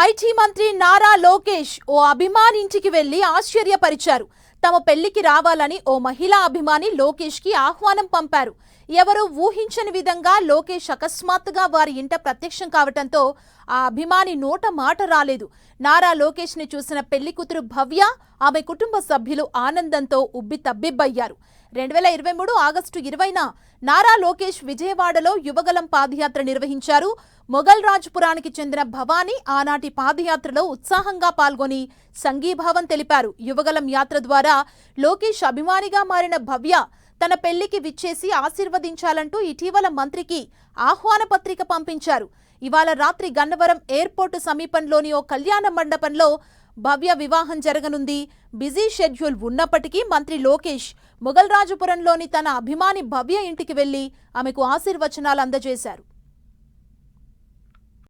IT మంత్రి నారా లోకేష్ ఓ అభిమాని ఇంటికి వెళ్ళి ఆశ్చర్యపరిచారు. తమ పెళ్ళికి రావాలని ఓ మహిళా అభిమాని లోకేష్కి ఆహ్వానం పంపారు. ఎవరూ ఊహించని విధంగా లోకేష్ అకస్మాత్తుగా వారి ఇంట ప్రత్యక్షం కావటంతో ఆ అభిమాని నోట మాట రాలేదు. నారా లోకేష్ని చూసిన పెళ్ళి కూతురు భవ్య ఆమె కుటుంబ సభ్యులు ఆనందంతో ఉబ్బి తబ్బిబ్బయ్యారు. రెండు వేల ఇరవై మూడు ఆగస్టు ఇరవైన నారా లోకేష్ విజయవాడలో యువగలం పాదయాత్ర నిర్వహించారు. మొఘల్ రాజ్పురానికి చెందిన భవానీ ఆనాటి పాదయాత్రలో ఉత్సాహంగా పాల్గొని సంఘీభావం తెలిపారు. యువగలం యాత్ర ద్వారా లోకేష్ అభిమానిగా మారిన భవ్య తన పెళ్ళికి విచ్చేసి ఆశీర్వదించాలంటూ ఇటీవల మంత్రికి ఆహ్వాన పత్రిక పంపించారు. ఇవాళ రాత్రి గన్నవరం ఎయిర్పోర్టు సమీపంలోని ఓ కళ్యాణ మండపంలో భవ్య వివాహం జరగనుంది. బిజీ షెడ్యూల్ ఉన్నప్పటికీ మంత్రి లోకేష్ మొగల్రాజుపురంలోని తన అభిమాని భవ్య ఇంటికి వెళ్ళి ఆమెకు ఆశీర్వచనాలు అందజేశారు.